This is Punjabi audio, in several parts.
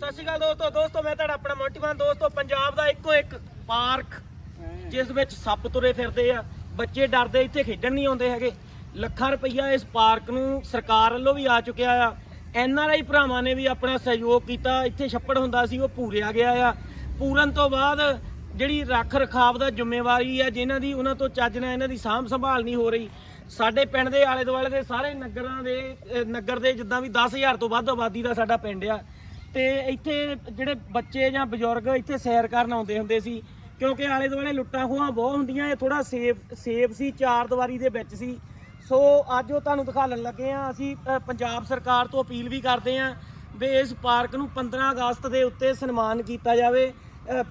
ਸਤਿ ਸ਼੍ਰੀ ਅਕਾਲ ਦੋਸਤੋ ਦੋਸਤੋ, ਮੈਂ ਤੁਹਾਡਾ ਆਪਣਾ ਮੋਟੀਵਾਨ ਦੋਸਤੋ, ਪੰਜਾਬ ਦਾ ਇੱਕੋ ਇੱਕ ਪਾਰਕ, ਜਿਸ ਵਿੱਚ ਸੱਪ ਤੁਰੇ ਫਿਰਦੇ ਆ। ਬੱਚੇ ਡਰਦੇ, ਇੱਥੇ ਖੇਡਣ ਨਹੀਂ ਆਉਂਦੇ ਹੈਗੇ। ਲੱਖਾਂ ਰੁਪਈਆ ਇਸ ਪਾਰਕ ਨੂੰ ਸਰਕਾਰ ਵੱਲੋਂ ਵੀ ਆ ਚੁੱਕਿਆ ਆ। ਐਨ ਆਰ ਆਈ ਭਰਾਵਾਂ ਨੇ ਵੀ ਆਪਣਾ ਸਹਿਯੋਗ ਕੀਤਾ। ਇੱਥੇ ਛੱਪੜ ਹੁੰਦਾ ਸੀ, ਉਹ ਪੂਰਿਆ ਗਿਆ ਆ। ਪੂਰਨ ਤੋਂ ਬਾਅਦ ਜਿਹੜੀ ਰੱਖ ਰਖਾਵ ਦਾ ਜ਼ਿੰਮੇਵਾਰੀ ਆ, ਜਿਨ੍ਹਾਂ ਦੀ ਉਹਨਾਂ ਤੋਂ ਚੱਜ ਨਾਲ ਇਹਨਾਂ ਦੀ ਸਾਂਭ ਸੰਭਾਲ ਨਹੀਂ ਹੋ ਰਹੀ। ਸਾਡੇ ਪਿੰਡ ਦੇ ਆਲੇ ਦੁਆਲੇ ਦੇ ਸਾਰੇ ਨਗਰਾਂ ਦੇ ਨਗਰ ਦੇ ਜਿੱਦਾਂ ਵੀ 10000 ਤੋਂ ਵੱਧ ਆਬਾਦੀ ਦਾ ਸਾਡਾ ਪਿੰਡ ਆ। ਤੇ ਇੱਥੇ ਜਿਹੜੇ ਬੱਚੇ ਜਾਂ ਬਜ਼ੁਰਗ ਇੱਥੇ ਸੈਰ ਕਰਨ ਆਉਂਦੇ ਹੁੰਦੇ ਸੀ, ਕਿਉਂਕਿ ਆਲੇ ਦੁਆਲੇ ਲੁੱਟਾਂ ਖੋਹਾਂ ਬਹੁਤ ਹੁੰਦੀਆਂ, ਇਹ ਥੋੜਾ ਸੇਫ ਸੇਫ ਸੀ, ਚਾਰ ਦੀਵਾਰੀ ਦੇ ਵਿੱਚ ਸੀ। ਸੋ ਅੱਜ ਉਹ ਤੁਹਾਨੂੰ ਦਿਖਾਉਣ ਲੱਗੇ ਆ ਅਸੀਂ ਪੰਜਾਬ ਸਰਕਾਰ ਤੋਂ ਅਪੀਲ ਵੀ ਕਰਦੇ ਆ ਵੀ ਇਸ ਪਾਰਕ ਨੂੰ 15 ਅਗਸਤ ਦੇ ਉੱਤੇ ਸਨਮਾਨ ਕੀਤਾ ਜਾਵੇ।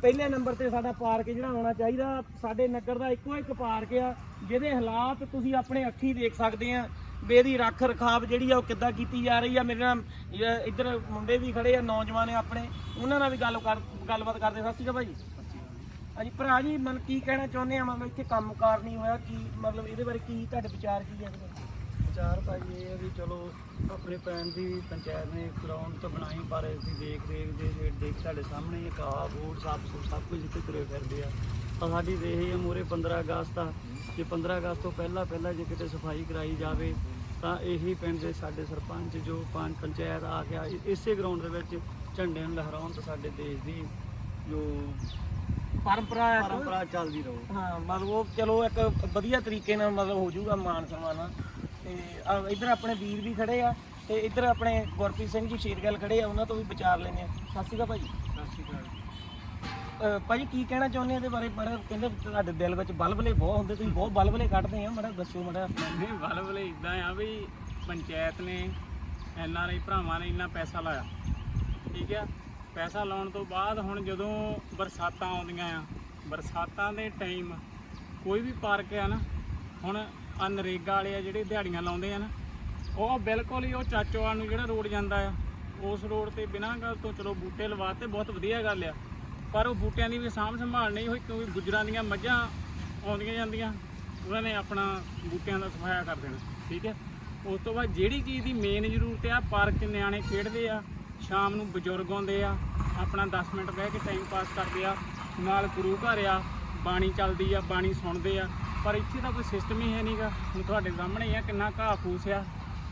ਪਹਿਲੇ ਨੰਬਰ ਤੇ ਸਾਡਾ ਪਾਰਕ ਜਿਹੜਾ ਹੋਣਾ ਚਾਹੀਦਾ, ਸਾਡੇ ਨਗਰ ਦਾ ਇੱਕੋ ਇੱਕ ਪਾਰਕ ਆ, ਜਿਹਦੇ ਹਾਲਾਤ ਤੁਸੀਂ ਆਪਣੇ ਅੱਖੀ ਦੇਖ ਸਕਦੇ ਆ ਵੀ ਇਹਦੀ ਰੱਖ ਰਖਾਵ ਜਿਹੜੀ ਆ ਉਹ ਕਿੱਦਾਂ ਕੀਤੀ ਜਾ ਰਹੀ ਆ? ਮੇਰੇ ਨਾਲ ਇੱਧਰ ਮੁੰਡੇ ਵੀ ਖੜੇ ਆ ਨੌਜਵਾਨ ਆ ਆਪਣੇ। ਉਹਨਾਂ ਨਾਲ ਵੀ ਗੱਲ ਕਰ ਗੱਲਬਾਤ ਕਰਦੇ ਸਤਿ ਸ਼੍ਰੀ ਅਕਾਲ ਭਾਜੀ ਹਾਂਜੀ ਭਰਾ ਜੀ ਮਨ ਕੀ ਕਹਿਣਾ ਚਾਹੁੰਦੇ ਆ? ਮਤਲਬ ਇੱਥੇ ਕੰਮਕਾਰ ਨਹੀਂ ਹੋਇਆ ਕੀ ਮਤਲਬ ਇਹਦੇ ਬਾਰੇ ਕੀ ਤੁਹਾਡੇ ਵਿਚਾਰ ਕੀ ਆ ਵਿਚਾਰ ਤਾਂ ਇਹ ਹੈ ਵੀ ਚਲੋ ਆਪਣੇ ਪਿੰਡ ਦੀ ਪੰਚਾਇਤ ਨੇ ਗਰਾਊਂਡ ਤਾਂ ਬਣਾਈ ਪਰ ਅਸੀਂ ਦੇਖ ਦੇਖ ਦੇ ਦੇ ਦੇਖ ਸਾਡੇ ਸਾਹਮਣੇ ਬੂਟ ਸਭ ਕੁਛ ਸਭ ਕੁਝ ਇੱਥੇ ਤੁਰੇ ਫਿਰਦੇ ਆ। ਤਾਂ ਸਾਡੀ ਦੇਖ ਇਹ ਮੂਰੇ 15 ਅਗਸਤ ਆ। ਜੇ 15 ਅਗਸਤ ਤੋਂ ਪਹਿਲਾਂ ਪਹਿਲਾਂ ਜੇ ਕਿਤੇ ਸਫ਼ਾਈ ਕਰਾਈ ਜਾਵੇ ਤਾਂ ਇਹੀ ਪਿੰਡ ਦੇ ਸਾਡੇ ਸਰਪੰਚ ਜੋ ਪੰਜ ਪੰਚਾਇਤ ਆ ਗਿਆ ਇਸੇ ਗਰਾਊਂਡ ਦੇ ਵਿੱਚ ਝੰਡੇ ਨੂੰ ਲਹਿਰਾਉਣ ਤਾਂ ਸਾਡੇ ਦੇਸ਼ ਦੀ ਜੋ ਪਰੰਪਰਾ ਕੋਈ? ਪਰੰਪਰਾ ਚੱਲਦੀ ਰਹੋ। ਹਾਂ ਮਤਲਬ ਉਹ ਚਲੋ ਇੱਕ ਵਧੀਆ ਤਰੀਕੇ ਨਾਲ ਮਤਲਬ ਹੋ ਜਾਊਗਾ ਮਾਨ ਸਨਮਾਨ। ਤੇ ਇੱਧਰ ਆਪਣੇ ਵੀਰ ਵੀ ਖੜੇ ਆ ਤੇ ਇੱਧਰ ਆਪਣੇ ਗੁਰਪ੍ਰੀਤ ਸਿੰਘ ਜੀ ਸ਼ੇਰਗਲ ਖੜੇ ਆ ਉਹਨਾਂ ਤੋਂ ਵੀ ਵਿਚਾਰ ਲੈਣੇ ਆ। ਸਤਿ ਸ਼੍ਰੀ ਅਕਾਲ ਭਾਜੀ। ਸਤਿ ਸ਼੍ਰੀ ਅਕਾਲ। ਅਹ, ਭਾਜੀ ਕੀ ਕਹਿਣਾ ਚਾਹੁੰਦੇ ਆ ਇਹਦੇ ਬਾਰੇ? ਬੜਾ ਕਹਿੰਦੇ ਤੁਹਾਡੇ ਦਿਲ ਵਿੱਚ ਬਲਬਲੇ ਬਹੁਤ ਹੁੰਦੇ, ਤੁਸੀਂ ਬਹੁਤ ਬਲਬਲੇ ਕੱਢਦੇ ਆ, ਮੜਾ ਦੱਸੋ ਮੜਾ। ਨਹੀਂ ਬਲਬਲੇ ਇਦਾਂ ਆ ਵੀ ਪੰਚਾਇਤ ਨੇ ਐਨ ਆਰ ਆਈ ਭਰਾਵਾਂ ਨੇ ਇੰਨਾ ਪੈਸਾ ਲਾਇਆ। ਠੀਕ ਆ? ਪੈਸਾ ਲਾਉਣ ਤੋਂ ਬਾਅਦ ਹੁਣ ਜਦੋਂ ਬਰਸਾਤਾਂ ਆਉਂਦੀਆਂ ਆ, ਬਰਸਾਤਾਂ ਦੇ ਟਾਈਮ ਕੋਈ ਵੀ ਪਾਰਕ ਆ ਨਾ, ਹੁਣ ਆ ਨਰੇਗਾ ਵਾਲੇ ਆ ਜਿਹੜੇ ਦਿਹਾੜੀਆਂ ਲਾਉਂਦੇ ਆ ਨਾ, ਉਹ ਬਿਲਕੁਲ ਹੀ ਉਹ ਚਾਚੋਵਾਲ ਨੂੰ ਜਿਹੜਾ ਰੋਡ ਜਾਂਦਾ ਆ, ਉਸ ਰੋਡ ਤੇ ਬਿਨਾਂ ਗੱਲ ਤੋਂ ਚਲੋ ਬੂਟੇ ਲਵਾਤੇ, ਬਹੁਤ ਵਧੀਆ ਗੱਲ ਆ। ਪਰ ਉਹ ਬੂਟਿਆਂ ਦੀ ਵੀ ਸਾਂਭ ਸੰਭਾਲ ਨਹੀਂ ਹੋਈ ਕਿਉਂਕਿ ਗੁੱਜਰਾਂ ਦੀਆਂ ਮੱਝਾਂ ਆਉਂਦੀਆਂ ਜਾਂਦੀਆਂ, ਉਹਨਾਂ ਨੇ ਆਪਣਾ ਬੂਟਿਆਂ ਦਾ ਸਫਾਇਆ ਕਰ ਦੇਣਾ, ਠੀਕ ਹੈ? ਉਸ ਤੋਂ ਬਾਅਦ ਜਿਹੜੀ ਚੀਜ਼ ਦੀ ਮੇਨ ਜ਼ਰੂਰਤ ਆ, ਪਾਰਕ 'ਚ ਨਿਆਣੇ ਖੇਡਦੇ ਆ, ਸ਼ਾਮ ਨੂੰ ਬਜ਼ੁਰਗ ਆਉਂਦੇ ਆ, ਆਪਣਾ 10 ਮਿੰਟ ਬਹਿ ਕੇ ਟਾਈਮ ਪਾਸ ਕਰਦੇ ਆ, ਨਾਲ ਗੁਰੂ ਘਰ ਆ, ਬਾਣੀ ਚੱਲਦੀ ਆ, ਬਾਣੀ ਸੁਣਦੇ ਆ, ਪਰ ਇੱਥੇ ਤਾਂ ਕੋਈ ਸਿਸਟਮ ਹੀ ਹੈ ਨਹੀਂਗਾ ਹੁਣ ਤੁਹਾਡੇ ਸਾਹਮਣੇ ਆ, ਕਿੰਨਾ ਘਾਹ ਫੂਸ ਆ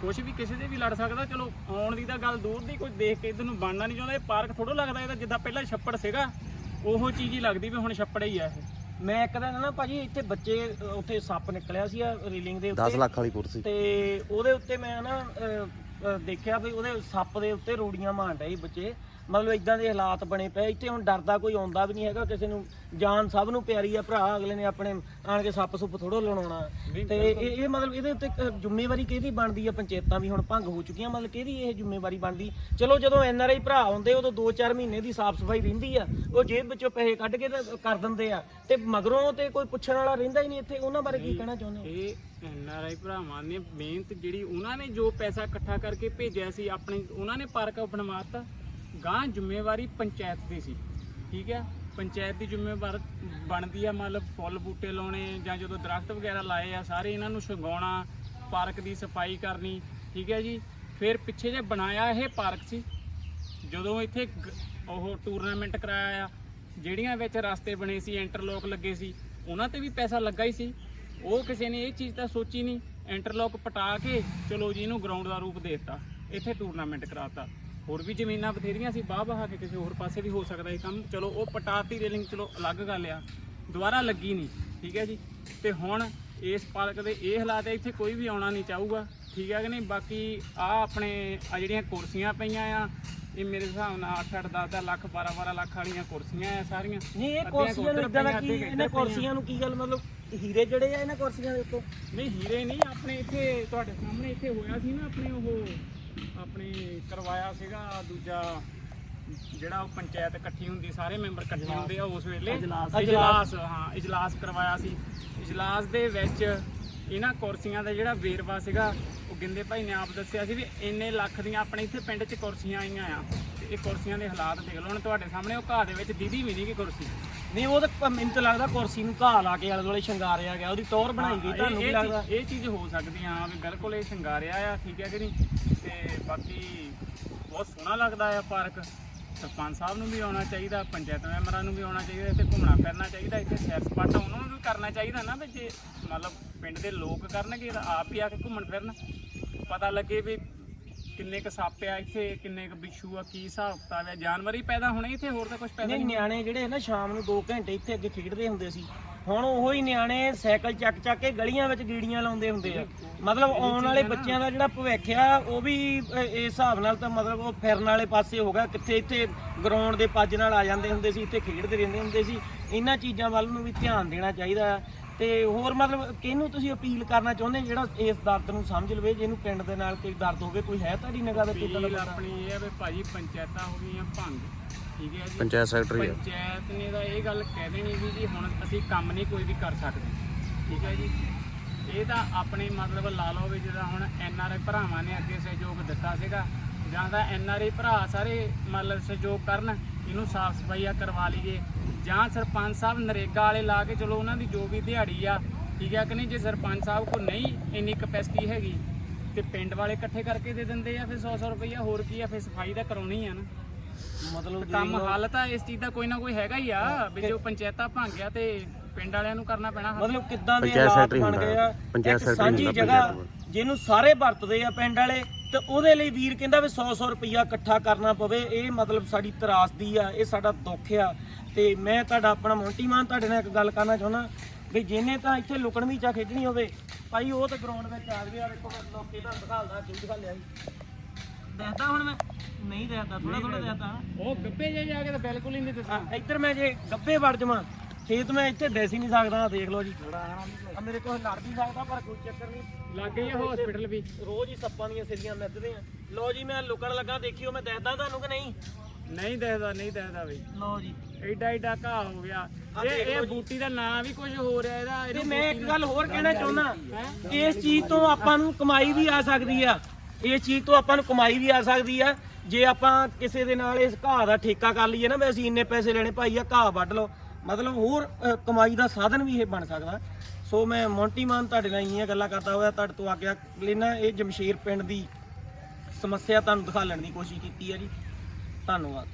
ਕੁਛ ਵੀ ਕਿਸੇ ਦੇ ਵੀ ਲੜ ਸਕਦਾ ਚਲੋ ਆਉਣ ਦੀ ਤਾਂ ਗੱਲ ਦੂਰ ਦੀ ਕੋਈ ਦੇਖ ਕੇ ਇਧਰ ਨੂੰ ਬਣਨਾ ਨਹੀਂ ਚਾਹੁੰਦਾ ਇਹ ਪਾਰਕ ਥੋੜਾ ਲੱਗਦਾ ਇਹਦਾ ਜਿੱਦਾਂ ਪਹਿਲਾਂ ਛੱਪੜ ਸੀਗਾ ਉਹੋ ਚੀਜ਼ ਹੀ ਲੱਗਦੀ ਵੀ ਹੁਣ ਛੱਪੜ ਹੀ ਆ ਇਹ। ਮੈਂ ਇੱਕ ਦਿਨ ਨਾ ਭਾਜੀ ਇੱਥੇ ਬੱਚੇ ਅਹ, ਉੱਥੇ ਸੱਪ ਨਿਕਲਿਆ ਸੀ ਰੀਲਿੰਗ ਦੇ ਉੱਤੇ। 10 ਲੱਖ ਵਾਲੀ ਕੁਰਸੀ। ਤੇ ਉਹਦੇ ਉੱਤੇ ਮੈਂ ਨਾ ਅਹ, ਅਹ, ਦੇਖਿਆ ਵੀ ਉਹਦੇ ਸੱਪ ਦੇ ਉੱਤੇ ਰੂੜੀਆਂ ਡਏ ਸੀ ਬੱਚੇ। ਮਤਲਬ ਇਦਾਂ ਦੇ ਹਾਲਾਤ ਬਣੇ ਪਏ ਇੱਥੇ ਹੁਣ ਡਰਦਾ ਕੋਈ ਆਉਂਦਾ ਵੀ ਨਹੀਂ ਹੈਗਾ ਕਿਸੇ ਨੂੰ ਜਾਨ ਸਭ ਨੂੰ ਪਿਆਰੀ ਆ ਭਰਾ ਅਗਲੇ ਨੇ ਆਪਣੇ ਆਣ ਕੇ ਸੱਪ ਸੁੱਪ ਥੋੜੋ ਨਹੀਂ, ਤੇ ਇਹ ਇਹ ਮਤਲਬ ਇਹਦੇ ਉੱਤੇ ਜ਼ਿੰਮੇਵਾਰੀ ਕਿਹਦੀ ਬਣਦੀ ਆ ਪੰਚਾਇਤਾਂ ਵੀ ਹੁਣ ਭੰਗ ਹੋ ਚੁੱਕੀਆਂ ਮਤਲਬ ਕਿਹਦੀ ਇਹ ਜ਼ਿੰਮੇਵਾਰੀ ਬਣਦੀ? ਚਲੋ ਜਦੋਂ ਐਨ ਆਰ ਆਈ ਭਰਾ ਆਉਂਦੇ ਉਦੋਂ 2-4 ਮਹੀਨੇ ਦੀ ਸਾਫ਼ ਸਫ਼ਾਈ ਰਹਿੰਦੀ ਆ ਉਹ ਜੇਬ ਵਿੱਚੋਂ ਪੈਸੇ ਕੱਢ ਕੇ ਕਰ ਦਿੰਦੇ ਆ ਤੇ ਮਗਰੋਂ ਤੇ ਕੋਈ ਪੁੱਛਣ ਵਾਲਾ ਰਹਿੰਦਾ ਹੀ ਨਹੀਂ ਇੱਥੇ ਉਹਨਾਂ ਬਾਰੇ ਕੀ ਕਹਿਣਾ ਚਾਹੁੰਦੇ ਹੋ? ਇਹ ਐਨ ਆਰ ਆਈ ਭਰਾਵਾਂ ਨੇ ਮਿਹਨਤ ਜਿਹੜੀ ਉਹਨਾਂ ਨੇ ਜੋ ਪੈਸਾ ਇਕੱਠਾ ਕਰਕੇ ਭੇਜਿਆ ਸੀ ਆਪਣੇ ਉਹਨਾਂ ਨੇ ਪਾਰਕ ਬਣਵਾਤਾ ਗਾਂ ਜ਼ਿੰਮੇਵਾਰੀ ਪੰਚਾਇਤ ਦੀ ਸੀ, ਠੀਕ ਹੈ? ਪੰਚਾਇਤ ਦੀ ਜ਼ਿੰਮੇਵਾਰ ਬਣਦੀ ਆ, ਮਤਲਬ ਫੁੱਲ ਬੂਟੇ ਲਾਉਣੇ ਜਾਂ ਜਦੋਂ ਦਰਖਤ ਵਗੈਰਾ ਲਾਏ ਆ, ਸਾਰੇ ਇਹਨਾਂ ਨੂੰ ਛੰਗਾਉਣਾ ਪਾਰਕ ਦੀ ਸਫ਼ਾਈ ਕਰਨੀ, ਠੀਕ ਹੈ ਜੀ? ਫਿਰ ਪਿੱਛੇ ਜੇ ਬਣਾਇਆ ਇਹ ਪਾਰਕ ਸੀ, ਜਦੋਂ ਇੱਥੇ ਗ- ਉਹ ਟੂਰਨਾਮੈਂਟ ਕਰਾਇਆ ਆ, ਜਿਹੜੀਆਂ ਵਿੱਚ ਰਸਤੇ ਬਣੇ ਸੀ ਇੰਟਰਲੋਕ ਲੱਗੇ ਸੀ, ਉਹਨਾਂ ਤੇ ਵੀ ਪੈਸਾ ਲੱਗਾ ਹੀ ਸੀ। ਉਹ ਕਿਸੇ ਨੇ ਇਹ ਚੀਜ਼ ਤਾਂ ਸੋਚੀ ਨਹੀਂ ਇੰਟਰਲੋਕ ਪਟਾ ਕੇ ਚਲੋ ਜੀ ਇਹਨੂੰ ਗਰਾਊਂਡ ਦਾ ਰੂਪ ਦੇ ਦਿੱਤਾ, ਇੱਥੇ ਟੂਰਨਾਮੈਂਟ ਕਰਾਤਾ। ਹੋਰ ਵੀ ਜ਼ਮੀਨਾਂ ਬਥੇਰੀਆਂ ਸੀ ਬਾਹ ਬਾਹ ਕੇ ਕਿਸੇ ਹੋਰ ਪਾਸੇ ਵੀ ਹੋ ਸਕਦਾ ਇਹ ਕੰਮ। ਚਲੋ ਉਹ ਪਟਾਤੀ ਰੇਲਿੰਗ ਚਲੋ ਅਲੱਗ ਗੱਲ ਆ। ਦੁਬਾਰਾ ਲੱਗੀ ਨਹੀਂ ਠੀਕ ਹੈ ਜੀ? ਤੇ ਹੁਣ ਇਸ ਪਾਰਕ ਦੇ ਇਹ ਹਾਲਾਤ ਹੈ ਇੱਥੇ ਕੋਈ ਵੀ ਆਉਣਾ ਨਹੀਂ ਚਾਹੂਗਾ ਠੀਕ ਹੈ ਕਿ ਨਹੀਂ? ਬਾਕੀ ਆ ਆਪਣੇ ਆ ਜਿਹੜੀਆਂ ਕੁਰਸੀਆਂ ਪਈਆਂ ਆ ਇਹ ਮੇਰੇ ਹਿਸਾਬ ਨਾਲ 8 8 10 10 ਲੱਖ 12 12 ਲੱਖ ਵਾਲੀਆਂ ਕੁਰਸੀਆਂ ਆ ਸਾਰੀਆਂ। ਨਹੀਂ ਇਹ ਕੁਰਸੀਆਂ ਨੂੰ ਇਦਾਂ ਦਾ ਕੀ ਇਹਨਾਂ। ਕੁਰਸੀਆਂ ਨੂੰ ਕੀ ਗੱਲ ਮਤਲਬ ਹੀਰੇ ਜੜੇ ਆ ਇਹਨਾਂ ਕੁਰਸੀਆਂ ਦੇ ਉੱਤੇ? ਨਹੀਂ ਹੀਰੇ ਨਹੀਂ ਆਪਣੇ ਇੱਥੇ ਤੁਹਾਡੇ ਸਾਹਮਣੇ ਇੱਥੇ ਹੋਇਆ ਸੀ ਨਾ ਆਪਣੇ ਉਹ ਆਪਣੇ ਕਰਵਾਇਆ ਸੀਗਾ ਦੂਜਾ ਜਿਹੜਾ ਉਹ ਪੰਚਾਇਤ ਇਕੱਠੀ ਹੁੰਦੀ ਸਾਰੇ ਮੈਂਬਰ ਇਕੱਠੇ ਹੁੰਦੇ ਆ ਉਸ ਵੇਲੇ। ਇਜਲਾਸ ਹਾਂ ਇਜਲਾਸ ਕਰਵਾਇਆ ਸੀ। ਇਜਲਾਸ ਦੇ ਵਿੱਚ ਇਹਨਾਂ ਕੁਰਸੀਆਂ ਦਾ ਜਿਹੜਾ ਵੇਰਵਾ ਸੀਗਾ ਉਹ ਗਿੰਦੇ ਭਾਈ ਨੇ ਆਪ ਦੱਸਿਆ ਸੀ ਵੀ ਇੰਨੇ ਲੱਖ ਦੀਆਂ ਆਪਣੇ ਇੱਥੇ ਪਿੰਡ 'ਚ ਕੁਰਸੀਆਂ ਆਈਆਂ ਆ। ਇਹ ਕੁਰਸੀਆਂ ਦੇ ਹਾਲਾਤ ਦੇਖ ਲਓ ਹੁਣ ਤੁਹਾਡੇ ਸਾਹਮਣੇ ਉਹ ਘਾਹ ਦੇ ਵਿੱਚ ਦੀਦੀ ਵੀ ਨਹੀਂ ਗੀ ਕੁਰਸੀ। ਨਹੀਂ ਉਹ ਤਾਂ ਮੈਨੂੰ ਤਾਂ ਲੱਗਦਾ ਕੁਰਸੀ ਨੂੰ ਘਾਹ ਲਾ ਕੇ ਆਲੇ ਦੁਆਲੇ ਸ਼ਿੰਗਾਰਿਆ ਗਿਆ ਉਹਦੀ ਟੌਰ ਬਣਾਈ ਗਈ ਤੁਹਾਨੂੰ ਵੀ ਲੱਗਦਾ? ਇਹ ਚੀਜ਼ ਹੋ ਸਕਦੀ ਆ ਵੀ ਬਿਲਕੁਲ ਇਹ ਸ਼ਿੰਗਾਰਿਆ ਆ ਠੀਕ ਹੈ ਕਿ ਨਹੀਂ? ਤੇ ਬਾਕੀ ਬਹੁਤ ਸੋਹਣਾ ਲੱਗਦਾ ਆ ਪਾਰਕ। ਸਰਪੰਚ ਸਾਹਿਬ ਨੂੰ ਵੀ ਆਉਣਾ ਚਾਹੀਦਾ ਪੰਚਾਇਤ ਮੈਂਬਰਾਂ ਨੂੰ ਵੀ ਆਉਣਾ ਚਾਹੀਦਾ ਇੱਥੇ ਘੁੰਮਣਾ ਫਿਰਨਾ ਚਾਹੀਦਾ ਇੱਥੇ ਸੈਰ ਸਪਾਟਾ ਉਹਨਾਂ ਨੂੰ ਵੀ ਕਰਨਾ ਚਾਹੀਦਾ ਨਾ ਵੀ ਜੇ ਮਤਲਬ ਪਿੰਡ ਦੇ ਲੋਕ ਕਰਨਗੇ ਤਾਂ ਆਪ ਹੀ ਆ ਕੇ ਘੁੰਮਣ ਫਿਰਨ। ਪਤਾ ਲੱਗੇ ਵੀ ਕਿੰਨੇ ਕ ਸੱਪ ਆ ਇੱਥੇ ਕਿੰਨੇ ਕ ਬਿੱਛੂ ਆ ਕੀ ਹਿਸਾਬ ਕਿਤਾਬ ਆ? ਜਾਨਵਰ ਹੀ ਪੈਦਾ ਹੋਣੇ ਇੱਥੇ ਹੋਰ ਤਾਂ ਕੁਝ ਪੈਦਾ ਨਹੀਂ ਨਹੀਂ ਨਿਆਣੇ ਜਿਹੜੇ ਨਾ ਸ਼ਾਮ ਨੂੰ 2 ਘੰਟੇ ਇੱਥੇ ਅੱਗੇ ਖੇਡਦੇ ਹੁੰਦੇ ਸੀ। ਹੁਣ ਉਹੋ ਹੀ ਨਿਆਣੇ ਸਾਈਕਲ ਚੱਕ ਚੱਕ ਕੇ ਗਲੀਆਂ ਵਿੱਚ ਗੀੜੀਆਂ ਲਾਉਂਦੇ ਹੁੰਦੇ ਆ। ਮਤਲਬ ਆਉਣ ਵਾਲੇ ਬੱਚਿਆਂ ਦਾ ਜਿਹੜਾ ਭਵਿੱਖ ਆ ਉਹ ਵੀ ਅ, ਇਸ ਹਿਸਾਬ ਨਾਲ ਤਾਂ ਮਤਲਬ ਉਹ ਫਿਰਨ ਵਾਲੇ ਪਾਸੇ ਹੋ ਗਿਆ ਕਿੱਥੇ ਇੱਥੇ ਗਰਾਊਂਡ ਦੇ ਪੱਜ ਨਾਲ ਆ ਜਾਂਦੇ ਹੁੰਦੇ ਸੀ ਇੱਥੇ ਖੇਡਦੇ ਰਹਿੰਦੇ ਹੁੰਦੇ ਸੀ। ਇਹਨਾਂ ਚੀਜ਼ਾਂ ਵੱਲ ਨੂੰ ਵੀ ਧਿਆਨ ਦੇਣਾ ਚਾਹੀਦਾ ਆ। ਤੇ ਹੋਰ ਮਤਲਬ ਕਿਹਨੂੰ ਤੁਸੀਂ ਅਪੀਲ ਕਰਨਾ ਚਾਹੁੰਦੇ ਜਿਹੜਾ ਇਸ ਦਰਦ ਨੂੰ ਸਮਝ ਲਵੇ ਜਿਹਨੂੰ ਪਿੰਡ ਦੇ ਨਾਲ ਕੋਈ ਦਰਦ ਹੋਵੇ ਕੋਈ ਹੈ ਤੁਹਾਡੀ ਨਿਗਾਹ ਦਾ ਅਪੀਲ ਬੰਦਾ? ਆਪਣੀ ਇਹ ਹੈ ਵੀ ਭਾਜੀ ਪੰਚਾਇਤਾਂ ਹੋ ਗਈਆਂ ਭੰਗ ਠੀਕ ਹੈ ਜੀ ਪੰਚਾਇਤ ਸੈਕਟਰੀ ਪੰਚਾਇਤ ਨੇ ਤਾਂ ਇਹ ਗੱਲ ਕਹਿ ਦੇਣੀ ਵੀ ਜੀ ਹੁਣ ਅਸੀਂ ਕੰਮ ਨਹੀਂ ਕੋਈ ਵੀ ਕਰ ਸਕਦੇ ਠੀਕ ਹੈ ਜੀ ਇਹ ਤਾਂ ਆਪਣੇ ਮਤਲਬ ਲਾ ਲਓ ਵੀ ਜਿਹੜਾ ਹੁਣ ਐਨ ਆਰ ਆਈ ਭਰਾਵਾਂ ਨੇ ਅੱਗੇ ਸਹਿਯੋਗ ਦਿੱਤਾ ਸੀਗਾ ਜਾਂ ਤਾਂ ਐਨ ਆਰ ਆਈ ਭਰਾ ਸਾਰੇ ਮਤਲਬ ਸਹਿਯੋਗ ਕਰਨ ਇਹਨੂੰ ਸਾਫ਼ ਸਫਾਈਆ ਕਰਵਾ ਲਈਏ ਜਾਂ ਸਰਪੰਚ ਸਾਹਿਬ ਨਰੇਗਾ ਵਾਲੇ ਲਾ ਕੇ ਚਲੋ ਉਹਨਾਂ ਦੀ ਜੋ ਵੀ ਦਿਹਾੜੀ ਆ ਠੀਕ ਹੈ ਕਿ ਨਹੀਂ? ਜੇ ਸਰਪੰਚ ਸਾਹਿਬ ਕੋ ਨਹੀਂ ਇੰਨੀ ਕਪੈਸਿਟੀ ਹੈਗੀ ਤੇ ਪਿੰਡ ਵਾਲੇ ਇਕੱਠੇ ਕਰਕੇ ਦੇ ਦਿੰਦੇ ਆ ਫਿਰ 100 100 ਰੁਪਈਆ ਹੋਰ ਕੀ ਆ? ਫਿਰ ਸਫ਼ਾਈ ਤਾਂ ਕਰਾਉਣੀ ਆ ਨਾ। ਮਤਲਬ ਕੰਮ ਹੱਲ ਤਾਂ ਇਸ ਚੀਜ਼ ਦਾ ਕੋਈ ਨਾ ਕੋਈ ਹੈਗਾ ਹੀ ਆ ਵੀ ਜੋ ਪੰਚਾਇਤਾਂ ਭੰਗ ਗਿਆ ਤੇ ਪਿੰਡ ਵਾਲਿਆਂ ਨੂੰ ਕਰਨਾ ਪੈਣਾ। ਮਤਲਬ ਕਿੱਦਾਂ ਦੇ ਹਾਲਾਤ ਬਣ ਗਏ ਆ? ਪੰਚਾਇਤ ਸੈਕਟਰੀ ਹੁੰਦਾ ਜਗ੍ਹਾ ਪੰਚਾਇਤ। ਜਿਹਨੂੰ ਸਾਰੇ ਵਰਤਦੇ ਆ ਪਿੰਡ ਵਾਲੇ ਤੇ ਉਹਦੇ ਲਈ ਵੀਰ ਕਹਿੰਦਾ ਵੀ 100 100 ਰੁਪਈਆ ਇਕੱਠਾ ਕਰਨਾ ਪਵੇ ਇਹ ਮਤਲਬ ਸਾਡੀ ਤਰਾਸਦੀ ਆ ਇਹ ਸਾਡਾ ਦੁੱਖ ਆ। ਤੇ ਮੈਂ ਤੁਹਾਡਾ ਆਪਣਾ ਮੌਂਟੀ ਮਾਨ ਤੁਹਾਡੇ ਨਾਲ ਇੱਕ ਗੱਲ ਕਰਨਾ ਚਾਹੁੰਦਾ ਵੀ ਜਿਹਨੇ ਤਾਂ ਇੱਥੇ ਲੁਕਣ ਵੀ ਚਾ ਖੇਡਣੀ ਹੋਵੇ ਭਾਈ ਉਹ ਤਾਂ ਗਰਾਊਂਡ ਵਿੱਚ ਆ ਗਿਆ ਵੇਖੋ ਲੋਕੇ ਦਾ ਦਿਖਾਲਦਾ ਕਿਉਂ ਦਿਖਾ ਲਿਆ ਸੀ ਦੇਖਦਾ ਹੁਣ ਮੈਂ? ਨਹੀਂ ਦੇਖਦਾ ਥੋੜਾ ਥੋੜਾ ਦੇਖਦਾ। ਉਹ ਗੱਬੇ ਜੇ ਜਾ ਕੇ ਤਾਂ ਬਿਲਕੁਲ ਹੀ ਨਹੀਂ ਦੱਸਣਾ ਆ, ਇੱਧਰ ਮੈਂ ਜੇ ਗੱਬੇ ਵੜ ਜਾਵਾਂ ਖੇਤ ਮੈਂ ਇੱਥੇ ਡੈਸ ਹੀ ਨਹੀਂ ਸਕਦਾ ਦੇਖ ਲਓ ਜੀ। ਆ ਮੇਰੇ ਕੋਲ ਲੜ ਵੀ ਸਕਦਾ ਪਰ ਕੋਈ ਚੱਕਰ ਨਹੀਂ। ਲੱਗ ਗਈ ਹਸਪੀਟਲ ਵੀ। ਰੋਜ਼ ਹੀ ਸੱਪਾਂ ਦੀਆਂ ਸਿਰੀਆਂ ਮਿੱਧਦੇ ਆ। ਲਓ ਜੀ ਮੈਂ ਲੁਕਣ ਲੱਗਾ ਦੇਖਿਓ ਮੈਂ ਦੱਸਦਾ ਤੁਹਾਨੂੰ ਕਿ ਨਹੀਂ? ਨਹੀਂ ਦੇਖਦਾ ਨਹੀਂ ਦੇਖਦਾ ਬਈ। ਲਓ ਜੀ। ਐਡਾ ਐਡਾ ਘਾਹ ਹੋ ਗਿਆ। ਇਹ ਇਹ। ਬੂਟੀ ਦਾ ਨਾਂ ਵੀ ਕੁਝ ਹੋ ਰਿਹਾ ਇਹਦਾ ਤੇ ਮੈਂ ਇੱਕ ਗੱਲ ਹੋਰ ਕਹਿਣਾ ਚਾਹੁੰਦਾ ਇਸ ਚੀਜ਼ ਤੋਂ ਆਪਾਂ ਨੂੰ ਕਮਾਈ ਵੀ ਆ ਸਕਦੀ ਆ। ਇਸ ਚੀਜ਼ ਤੋਂ ਆਪਾਂ ਨੂੰ ਕਮਾਈ ਵੀ ਆ ਸਕਦੀ ਆ। ਜੇ ਆਪਾਂ ਕਿਸੇ ਦੇ ਨਾਲ ਇਸ ਘਾਹ ਦਾ ਠੇਕਾ ਕਰ ਲਈਏ ਨਾ ਵੀ ਅਸੀਂ ਇੰਨੇ ਪੈਸੇ ਲੈਣੇ ਭਾਈ ਆ ਘਾਹ ਵੱਢ ਲਓ। ਮਤਲਬ ਹੋਰ ਅ, ਕਮਾਈ ਦਾ ਸਾਧਨ ਵੀ ਇਹ ਬਣ ਸਕਦਾ। ਸੋ ਮੈਂ ਮੌਂਟੀ ਮਾਨ ਤੁਹਾਡੇ ਨਾਲ ਇੰਨੀਆਂ ਗੱਲਾਂ ਕਰਦਾ ਹੋਇਆ ਤੁਹਾਡੇ ਤੋਂ ਆਗਿਆ ਲੈਣਾ ਇਹ ਜਮਸ਼ੇਰ ਪਿੰਡ ਦੀ ਸਮੱਸਿਆ ਤੁਹਾਨੂੰ ਦਿਖਾਉਣ ਦੀ ਕੋਸ਼ਿਸ਼ ਕੀਤੀ ਹੈ ਜੀ। ਧੰਨਵਾਦ।